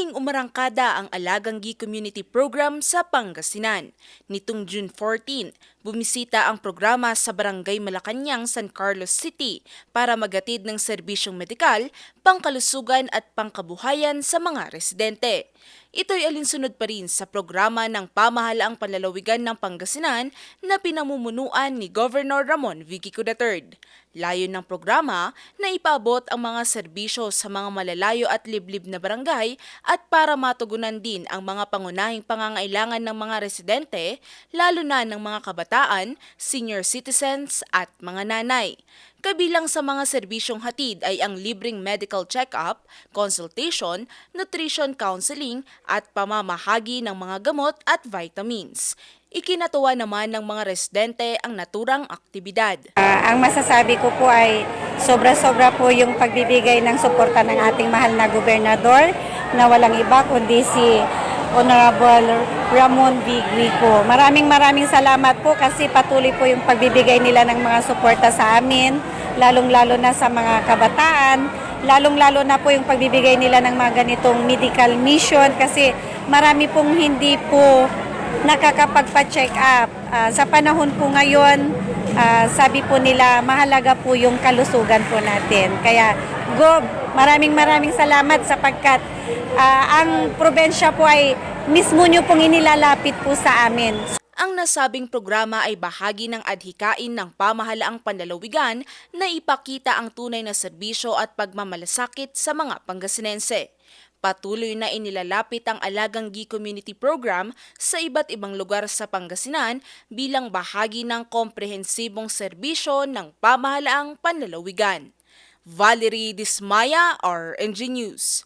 Muling umarangkada ang Alagang Gi Community Program sa Pangasinan. Nitong June 14, bumisita ang programa sa Barangay Malacanang, San Carlos City para magatid ng serbisyong medikal, pangkalusugan at pangkabuhayan sa mga residente. Ito'y alinsunod pa rin sa programa ng pamahalaang panlalawigan ng Pangasinan na pinamumunuan ni Governor Ramon Vigico III. Layo ng programa na ipaabot ang mga serbisyo sa mga malalayo at liblib na barangay at para matugunan din ang mga pangunahing pangangailangan ng mga residente, lalo na ng mga kabataan, senior citizens at mga nanay. Kabilang sa mga serbisyong hatid ay ang libreng medical check-up, consultation, nutrition counseling at pamamahagi ng mga gamot at vitamins. Ikinatuwa naman ng mga residente ang naturang aktibidad. Ah, ang masasabi ko po ay sobra-sobra po yung pagbibigay ng suporta ng ating mahal na gobernador na walang iba kundi si Honorable Ramon V. Guico. Maraming maraming salamat po kasi patuloy po yung pagbibigay nila ng mga suporta sa amin, lalong-lalo na sa mga kabataan, lalong-lalo na po yung pagbibigay nila ng mga ganitong medical mission kasi marami pong hindi po nakakapagpa-check up. Ah, sa panahon po ngayon, ah, sabi po nila, mahalaga po yung kalusugan po natin. Kaya, Gob, maraming maraming salamat sapagkat ah, ang probensya po ay mismo nyo pong inilalapit po sa amin. Ang nasabing programa ay bahagi ng adhikain ng pamahalaang panlalawigan na ipakita ang tunay na serbisyo at pagmamalasakit sa mga Pangasinense. Patuloy na inilalapit ang Alagang Gi Community Program sa iba't ibang lugar sa Pangasinan bilang bahagi ng komprehensibong serbisyo ng pamahalaang panlalawigan. Valerie Dismaya, RNG News.